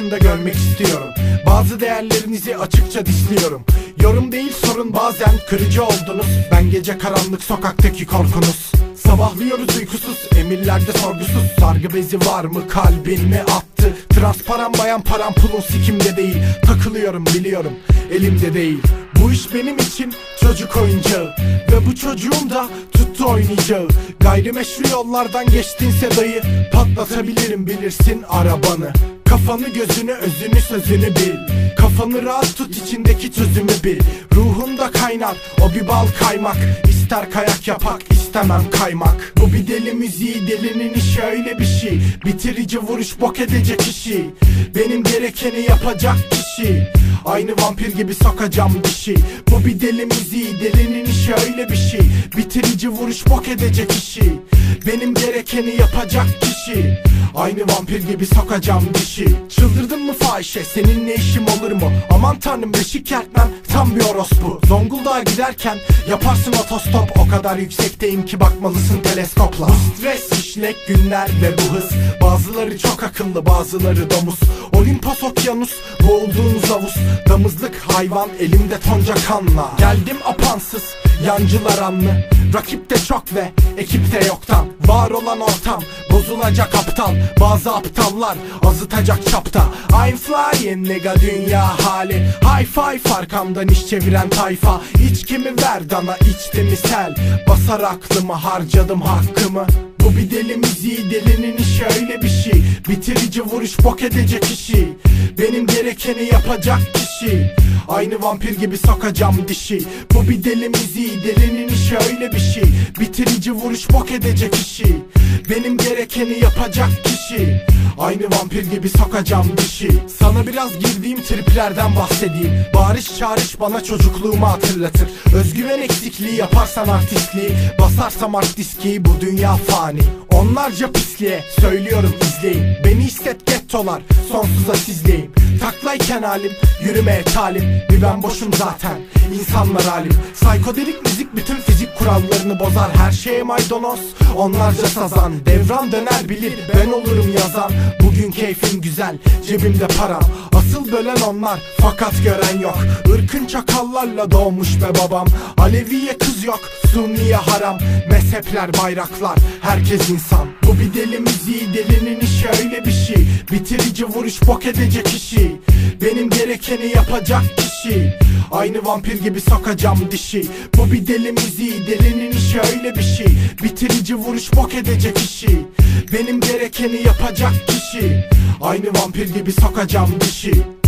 başında görmek istiyorum. Bazı değerlerinizi açıkça disliyorum Yorum değil sorun bazen kırıcı oldunuz. Ben gece karanlık sokaktaki korkunuz. Sabahlıyoruz uykusuz emirlerde sorgusuz. Sargı bezi var mı kalbin mi attı? Transparan bayan param pulun sikimde değil. Takılıyorum biliyorum elimde değil. Bu iş benim için çocuk oyuncağı. Ve bu çocuğum da tuttu oynayacağı. Gayrimeşru yollardan geçtinse dayı Patlatabilirim bilirsin arabanı Kafanı gözünü özünü sözünü bil. Kafanı rahat tut içindeki çözümü bil. Ruhunda kaynar o bir bal kaymak. İster kayak yapak istemem kaymak. Bu bir deli müziği delinin işi öyle bir şey. Bitirici vuruş bok edecek işi. Benim gerekeni yapacak kişi Aynı vampir gibi sokacağım dişi Bu bir deli müziği delinin işi öyle bir şey. Bitirici vuruş bok edecek işi. Benim gerekeni yapacak kişi. Aynı vampir gibi sokacağım dişi Çıldırdın mı fahişe? Seninle işim olur mu? Aman tanrım beşik kertmem tam bir orospu. Zonguldak'a giderken yaparsın otostop. O kadar yüksekteyim ki bakmalısın teleskopla. Bu stres işlek günler ve bu hız. Bazıları çok akıllı bazıları domuz. Olimpos okyanus boğulduğunuz havuz. Damızlık hayvan elimde tonca kanla. Geldim apansız yancılar anlı. Rakip de çok ve ekip de yoktan. Var olan ortam bozulacak aptal. Bazı aptallar azıtacak çapta. I'm flying nigga dünya hali. High five arkamdan iş çeviren tayfa. İçkimi ver dana içti misal. Basar aklımı harcadım hakkımı bir deli müziği delinin işi öyle bir şey. Bitirici vuruş bok edecek işi. Benim gerekeni yapacak kişi Aynı vampir gibi sokacağım dişi. Bu bir deli müziği delinin işi öyle bir şey. Bitirici vuruş bok edecek işi. Benim gerekeni yapacak kişi. Aynı vampir gibi sokacağım dişi. Sana biraz girdiğim triplerden bahsedeyim. Bağırış çağırış bana çocukluğumu hatırlatır. Özgüven eksikliği yaparsan artistliği Basarsam art diski bu dünya fani. Onlarca pisliğe söylüyorum izleyin. Beni istet gettolar sonsuza sizleyim Taklayken halim yürümeye talim Bir ben boşum zaten insanlar halim Psikodelik müzik bütün fizik kurallarını bozar Her şeye maydanoz. Onlarca sazan Devran döner bilir ben olurum yazan. Bugün keyfim güzel cebimde param Asıl bölen onlar fakat gören yok. Irkın çakallarla doğmuş be babam. Aleviye kız yok Sunniye haram. Mezhepler bayraklar herkes insan bir deli delinin işi öyle bir şey. Bitirici vuruş bok edecek işi. Benim gerekeni yapacak kişi. Aynı vampir gibi sokacağım dişi. Bu bir deli müziği delinin işi öyle bir şey. Bitirici vuruş bok edecek işi. Benim gerekeni yapacak kişi. Aynı vampir gibi sokacağım dişi